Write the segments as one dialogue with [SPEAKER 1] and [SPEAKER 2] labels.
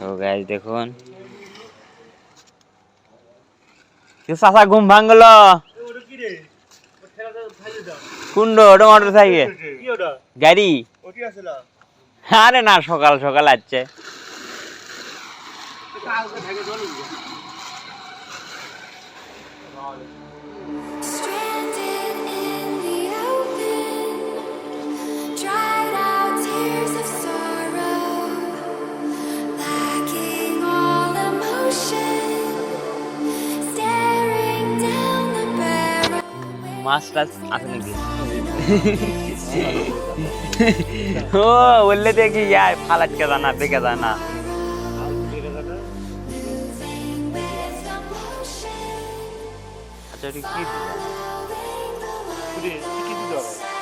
[SPEAKER 1] তো গাইজ দেখুন। চাচা, ঘুম ভাঙলো? কুন্ড, ওটা মোটর সাইকেল গাড়ি? আরে না, সকাল সকাল আসছে। মাছ টাছ আছে নাকি ও বললে দেখি ইয়ার ফালাটকে জানা দেখে জানা
[SPEAKER 2] Moving with the motion,
[SPEAKER 1] আচ্ছা ওটা কি দিলা?
[SPEAKER 2] following the light.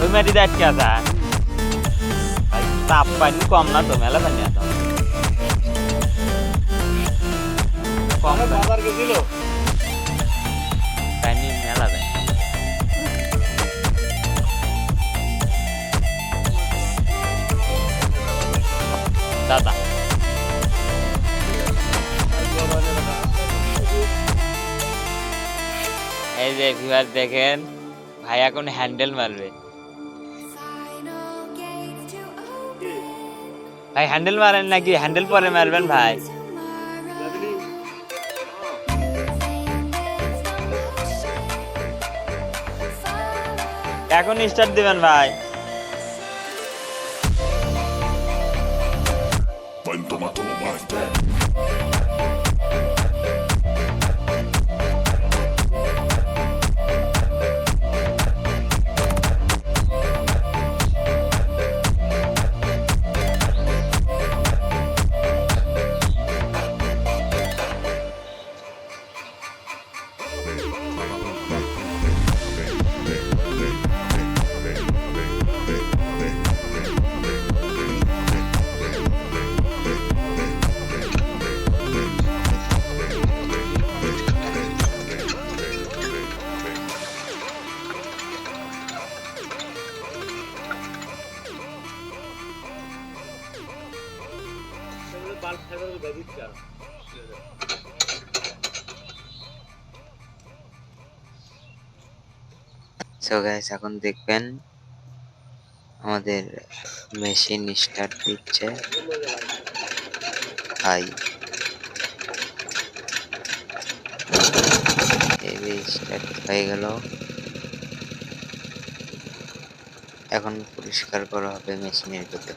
[SPEAKER 1] ওই মাটিতে আটকে আছে ভাই তাপ পানি কম না তো মেলা পানি কম
[SPEAKER 3] বাজার গেছিল।
[SPEAKER 1] পানি মেলা দেয়। দাদা। এই যে ভিউয়ার দেখেন ভাই এখন হ্যান্ডেল মারবে. ভাই হ্যান্ডেল মারেন নাকি? হ্যান্ডেল পরে মারবেন ভাই। এখন স্টার্ট দিবেন ভাই। সো গাইস এখন দেখবেন আমাদের মেশিন স্টার্ট দিচ্ছে। হাই এই স্টার্ট হয়ে গেল। এখন পরিষ্কার করা হবে মেশিনের ভিতর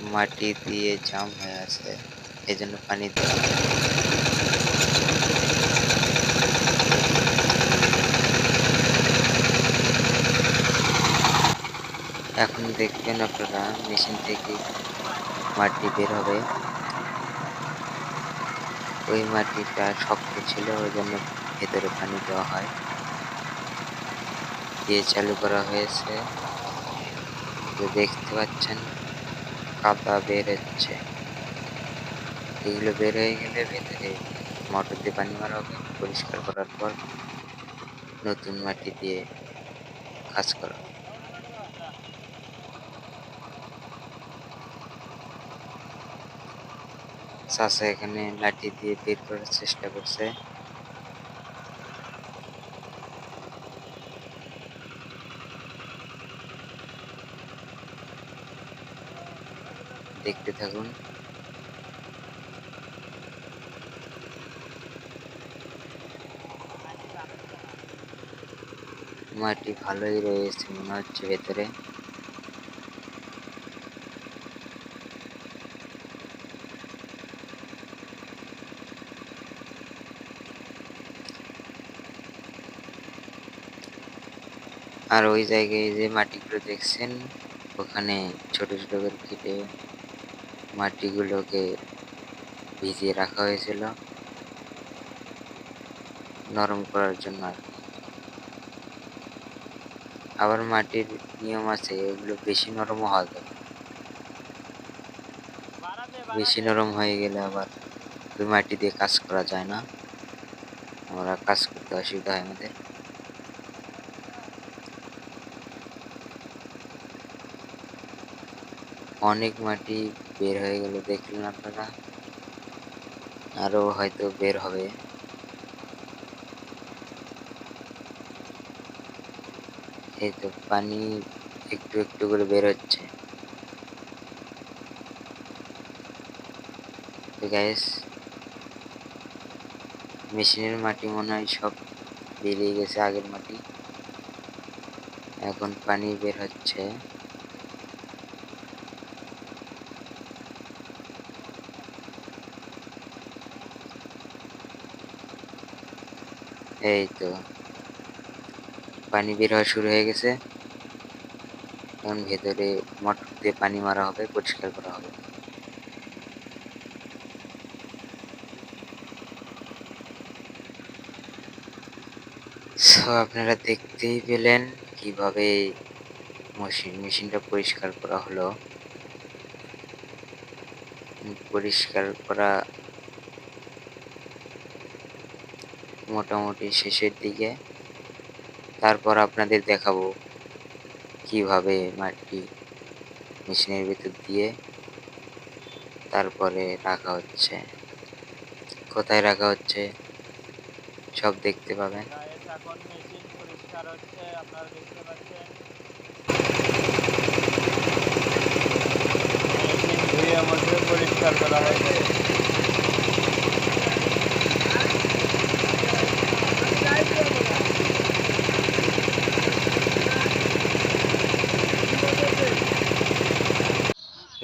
[SPEAKER 1] মাটি দিয়ে জাম হয়ে আছে এই জন্য পানি দেওয়া। এখন দেখবেন আপনারা, মেশিন থেকে মাটি বের হবে। ওই মাটিটা শক্ত ছিল, ওই জন্য ভেতরে পানি দেওয়া হয়। দিয়ে চালু করা হয়েছে। দেখতে পাচ্ছেন কাদা বের হচ্ছে এগুলো বের হয়ে গেলে ভেতরে মোটর দিয়ে পানি মারা হবে, পরিষ্কার করার পর নতুন মাটি দিয়ে কাজ করা। চাষা এখানে লাঠি দিয়ে বের করার চেষ্টা করছে দেখতে থাকুন। মাটি ভালোই রয়েছে মনে হচ্ছে ভেতরে। আর ওই জায়গায় যে মাটিগুলো দেখছেন, ওখানে ছোট ছোট করে কেটে মাটিগুলোকে ভিজিয়ে রাখা হয়েছিল। নরম করার জন্য আর আবার মাটির নিয়ম আছে, এগুলো বেশি নরম হওয়া যাবে বেশি নরম হয়ে গেলে আবার ওই মাটি দিয়ে কাজ করা যায় না। আমরা কাজ করতে অসুবিধা হয় আমাদের। অনেক মাটি বের হয়ে গেল দেখলেন আপনারা। আরও হয়তো বের হবে। এই তো পানি একটু একটু করে বের হচ্ছে। গ্যাস মেশিনের মাটি মনে হয় সব বেরিয়ে গেছে আগের মাটি। এখন পানি বের হচ্ছে। এই তো। পানি বের হওয়া শুরু হয়ে গেছে। এখন ভেতরে মোটর দিয়ে পানি মারা হবে, পরিষ্কার করা হবে। আপনারা দেখতেই পেলেন কীভাবে মেশিন মেশিনটা পরিষ্কার করা হলো। পরিষ্কার করা মোটামুটি শেষের দিকে। তারপর আপনাদের দেখাবো কীভাবে মাটি মেশিনের ভিতর দিয়ে তারপরে রাখা হচ্ছে। কোথায় রাখা হচ্ছে? সব দেখতে পাবেন।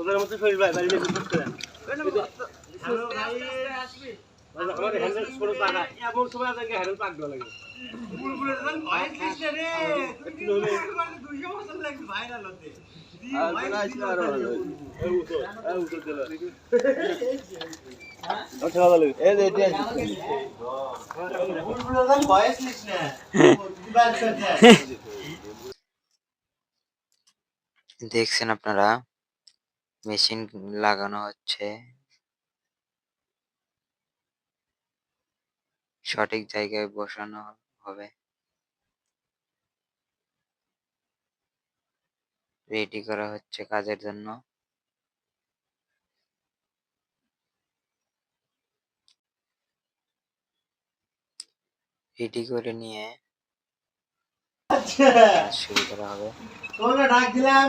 [SPEAKER 3] দেখতে পাচ্ছেন মেশিন ধুয়ে মধ্যে পরিষ্কার করা হয়েছে গায়েস রেডি হচ্ছে মেশিন লাগানো হচ্ছে ঘুমের থেকে কেবলই উঠে যাচ্ছি
[SPEAKER 1] দেখছেন আপনারা? মেশিন লাগানো হচ্ছে। সঠিক জায়গায় বসানো হবে। রেডি করা হচ্ছে কাজের জন্য। রেডি করে নিয়ে শুরু করা হবে।
[SPEAKER 4] ডাক দিলাম।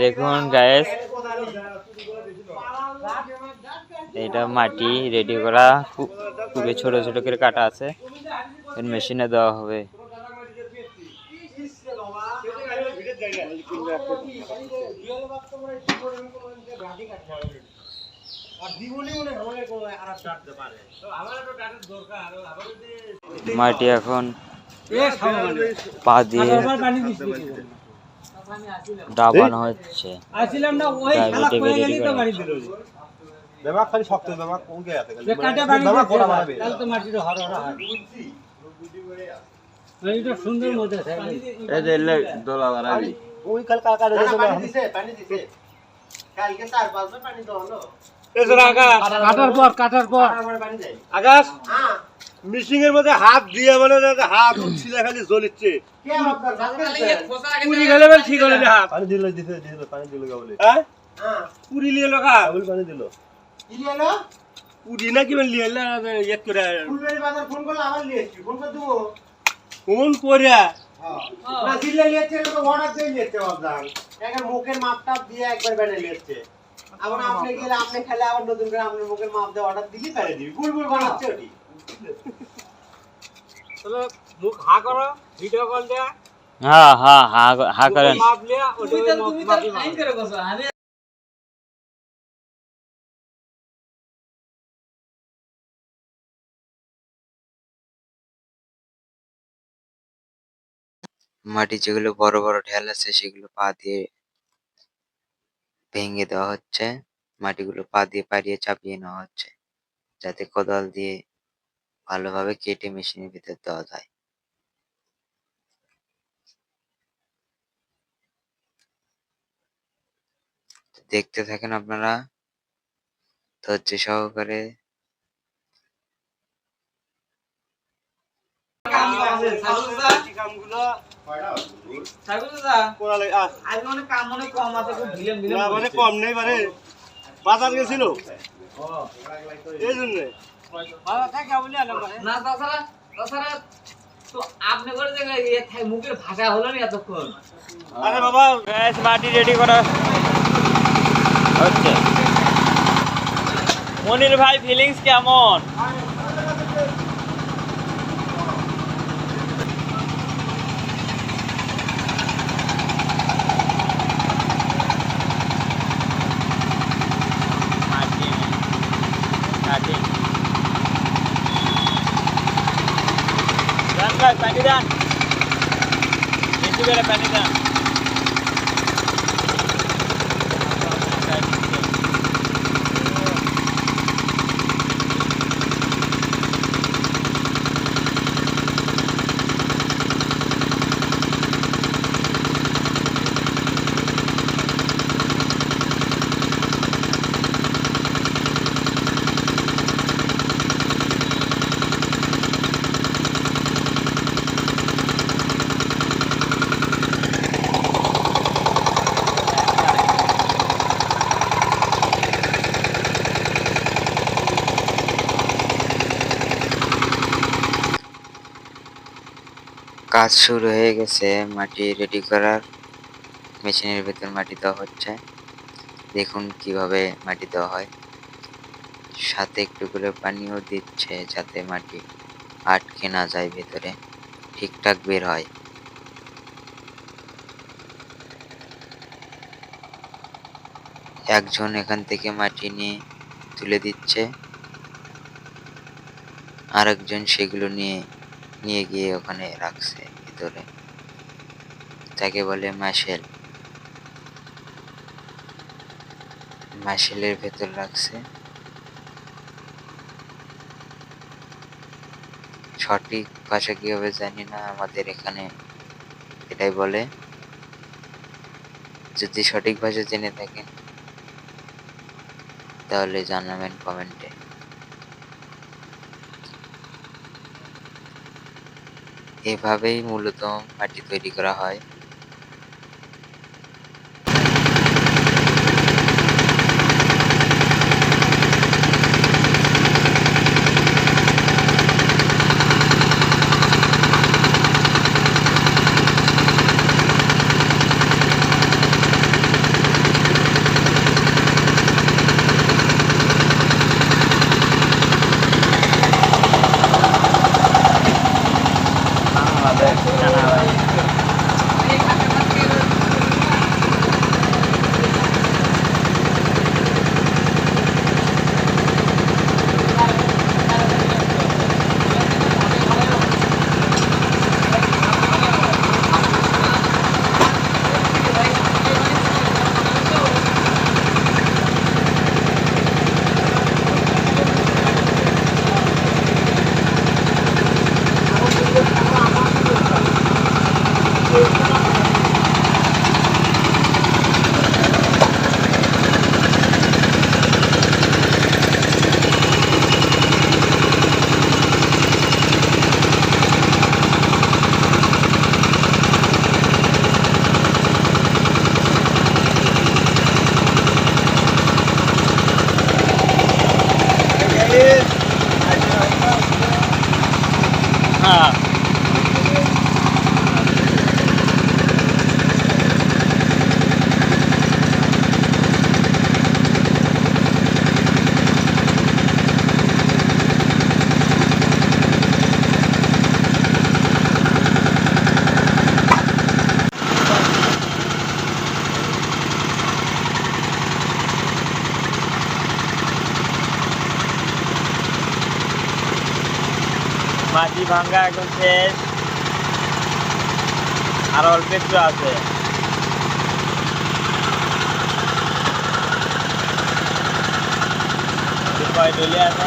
[SPEAKER 3] দেখুন গায়েস এটা মাটি রেডি করা খুবই ছোট ছোট করে কাটা আছে মেশিনে দেওয়া হবে মাটি এখন পা দিয়ে ডাবানো হচ্ছে।
[SPEAKER 5] খেলা
[SPEAKER 4] শক্ত
[SPEAKER 5] সুন্দর মধ্যে
[SPEAKER 4] ওই কাল কাকা পানি দিছে পানি দিছে। কালকে চার পাঁচ বার পানি
[SPEAKER 5] কাটার পর কাটার পর।
[SPEAKER 4] আমার পানি দেয়।
[SPEAKER 6] আকাশ
[SPEAKER 4] হ্যাঁ।
[SPEAKER 6] মিশিং এর মধ্যে হাত দিয়ে মানে হাত উঠছিল খালি জ্বলিচ্ছে।
[SPEAKER 4] কে আপনার ভাত খাইছেন?
[SPEAKER 6] পুরি গেলে বেল ঠিক হলে হাত।
[SPEAKER 4] পানি দিল দিছে দিল পানি দিল গাবলে।
[SPEAKER 6] হ্যাঁ?
[SPEAKER 4] হ্যাঁ।
[SPEAKER 6] পুরি লিয়ে লগা
[SPEAKER 4] গাবল পানি দিল। কি হলো
[SPEAKER 6] পুরি না কি লিয়ে ইয়ে করে।
[SPEAKER 4] ফুলবাড়ি বাজার ফোন করলে আবার নিয়ে ফোন করে দেবো।
[SPEAKER 6] ফোন করে।
[SPEAKER 4] না দিল্লে নিয়েছে তো অর্ডার দিয়ে নিয়েছে মুখের মাপটা দিয়ে একবার বেড়ে নিয়েছে আবার আপনি গেলে আপনি খেলে আবার নতুন করে আপনার মুখের মাপ দিয়ে অর্ডার দিলি বেড়ে দিবি। বুলবুল বানাচ্ছে ওটি।
[SPEAKER 5] তাহলে মুখ হা করো ভিডিও কল দেয়া।
[SPEAKER 3] হ্যাঁ হ্যাঁ হা হা করেন।
[SPEAKER 5] মাপ লিয়া ওটা মাপি মাপ।
[SPEAKER 1] মাটি যেগুলো বড় বড় ঢেল আছে, সেগুলো পা দিয়ে ভেঙে দেওয়া হচ্ছে। মাটিগুলো পা দিয়ে পাড়িয়ে চাপিয়ে নেওয়া হচ্ছে, যাতে কোদাল দিয়ে ভালোভাবে কেটে মেশিনের ভিতর দেওয়া যায়। দেখতে থাকেন আপনারা, ধৈর্য সহকারে
[SPEAKER 6] কামগুলো
[SPEAKER 5] মানে কাম
[SPEAKER 6] নেই মানে বাজার গেছিল। এই জন্য।
[SPEAKER 5] না তাছাড়া তাছাড়া আপনি করে যে থাই- মুখের ভাষা হলো না এতক্ষণ?
[SPEAKER 6] আরে বাবা
[SPEAKER 3] গ্যাস মাটি রেডি করা। হচ্ছে মনির ভাই ফিলিংস কেমন মাটি মাটি দান ভাই পানি দান বেশি করে পানি দান
[SPEAKER 1] কাজ শুরু হয়ে গেছে, মাটি রেডি করার। মেশিনের ভেতর মাটি দেওয়া হচ্ছে। দেখুন কীভাবে মাটি দেওয়া হয়। সাথে একটু করে পানিও দিচ্ছে যাতে মাটি আটকে না যায় ভেতরে। ঠিকঠাক বের হয়। একজন এখান থেকে মাটি নিয়ে তুলে দিচ্ছে। আরেকজন সেগুলো নিয়ে নিয়ে গিয়ে ওখানে রাখছে ভিতরে। তাকে বলে মাসেল। মাসেলের ভেতর রাখছে। সঠিক ভাষা কি হবে জানি না, আমাদের এখানে এটাই বলে। যদি সঠিক ভাষা জেনে থাকেন, তাহলে জানাবেন কমেন্টে। এভাবেই মূলত মাটি তৈরি করা হয়। Nakabay. Nakabay.
[SPEAKER 3] মাটি ভাঙ্গা এখন শেষ। আর অল্প একটু আছে। ডলি আছে।